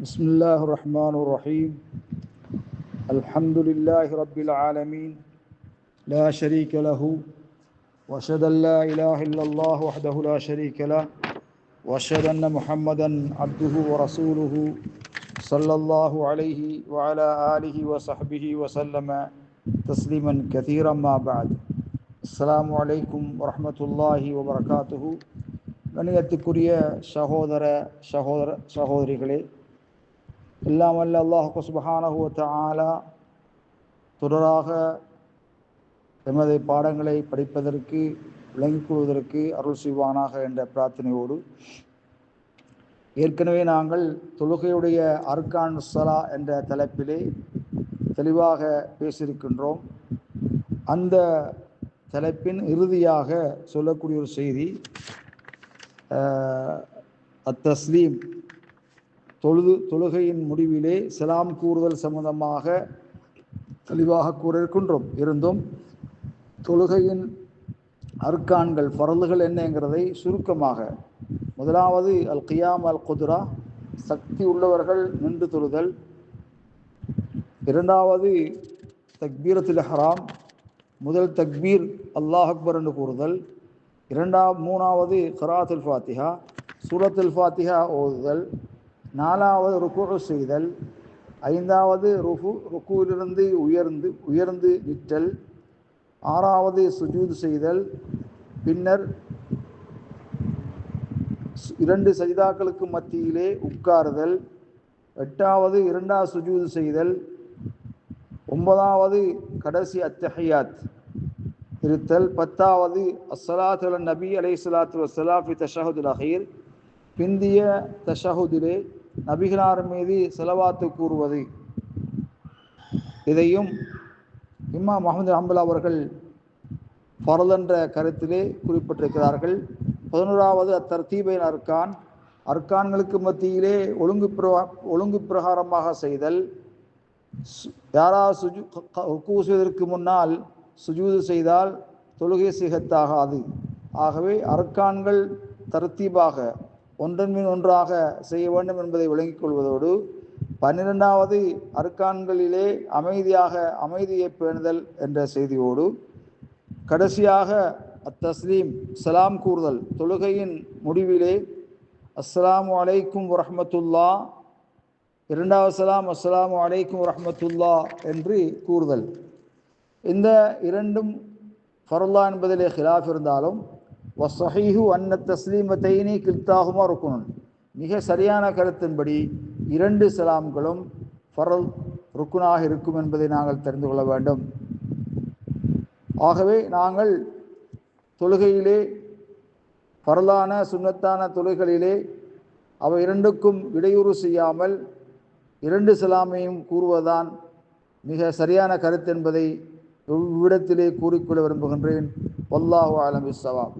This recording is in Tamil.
بسم الله الرحمن الرحيم الحمد لله رب العالمين لا شريك له واشهد ان لا اله الا الله وحده لا شريك له واشهد ان محمدا عبده ورسوله صلى الله عليه وعلى اله وصحبه وسلم تسليما كثيرا ما بعد السلام عليكم ورحمه الله وبركاته கணியத்துக்குரிய சகோதர சகோதர சகோதரிகளே எல்லாம் வல்ல அல்லாஹு சுபஹானஹு ஆலா தொடராக எமது பாடங்களை படிப்பதற்கு விளங்கிக் கொள்வதற்கு அருள் செய்வானாக என்ற பிரார்த்தனையோடு ஏற்கனவே நாங்கள் தொழுகையுடைய அர்கான் சலா என்ற தலைப்பிலே தெளிவாக பேசியிருக்கின்றோம். அந்த தலைப்பின் இறுதியாக சொல்லக்கூடிய ஒரு செய்தி அத்தஸ்லீம் தொழுது தொழுகையின் முடிவிலே சலாம் கூறுதல் சம்பந்தமாக தெளிவாக கூற இருக்கின்றோம் இருந்தும் தொழுகையின் அர்கான்கள் பரந்துகள் என்னங்கிறதை சுருக்கமாக முதலாவது அல் கியாம் அல் குதுரா சக்தி உள்ளவர்கள் நின்று தொழுதல். இரண்டாவது தக்பீரத்தில் ஹராம் முதல் தக்பீர் அல்லாஹ் அக்பர் என்று கூறுதல். இரண்டாம் மூணாவது கராத்துல் ஃபாத்திஹா சூரத்துல் ஃபாத்திஹா ஓதுதல். நாலாவது ருக்கு செய்தல் ஐந்தாவது ருஃபு ருக்குவிலிருந்து உயர்ந்து உயர்ந்து நிற்றல் ஆறாவது சுஜூது செய்தல் பின்னர் இரண்டு சஜிதாக்களுக்கு மத்தியிலே உட்காருதல் எட்டாவது இரண்டாவது சுஜூது செய்தல் ஒன்பதாவது கடைசி அத்தஹியாத் இருத்தல் பத்தாவது அஸ்ஸலாத்து நபி அலை சலாத்து வசலாஃபி தஷஹுதுல் அஹீர் பிந்திய தஷஹுதிலே நபிகளார் மீது செலவாத்து கூறுவது. இதையும் இம்மா முகமது அம்பல் அவர்கள் பரதென்ற என்ற கருத்திலே குறிப்பிட்டிருக்கிறார்கள். பதினோராவது அத்தர்த்தீபைன் அர்கான். அர்கான்களுக்கு மத்தியிலே ஒழுங்கு பிரகா ஒழுங்கு பிரகாரமாக செய்தல். யாராவது சுஜு செய்வதற்கு முன்னால் சுஜூது செய்தால் தொழுகை சிகத்தாகாது. ஆகவே அர்கான்கள் தர்த்தீபாக ஒன்றன் மீன் ஒன்றாக செய்ய வேண்டும் என்பதை விளங்கிக் கொள்வதோடு பன்னிரெண்டாவது அருக்கான்களிலே அமைதியாக அமைதியை பேணுதல் என்ற செய்தியோடு கடைசியாக அத்தஸ்லீம் சலாம் கூறுதல் தொழுகையின் முடிவிலே அஸ்லாம் அலைக்கும் வரமத்துல்லா இரண்டாவது சலாம் அஸ்லாம் அலைக்கும் வரமத்துல்லா என்று கூறுதல். இந்த இரண்டும் ஃபருல்லா என்பதிலே ஹிலாஃப் இருந்தாலும் வசஹீஹு அன்ன தஸ்லீமத்தைனி கில்தாகுமா ருக்குனன். மிக சரியான கருத்தின்படி இரண்டு சலாம்களும் ஃபரல் ருக்குனாக இருக்கும் என்பதை நாங்கள் தெரிந்து கொள்ள வேண்டும். ஆகவே நாங்கள் தொழுகையிலே பரலான சுண்ணத்தான தொழுகைகளிலே அவை இரண்டுக்கும் இடையூறு செய்யாமல் இரண்டு சலாமையும் கூறுவதுதான் மிக சரியான கருத்து என்பதை இவ்விடத்திலே கூறிக்கொள்ள விரும்புகின்றேன். வல்லாஹு ஆலம் இஸ்ஸவாம்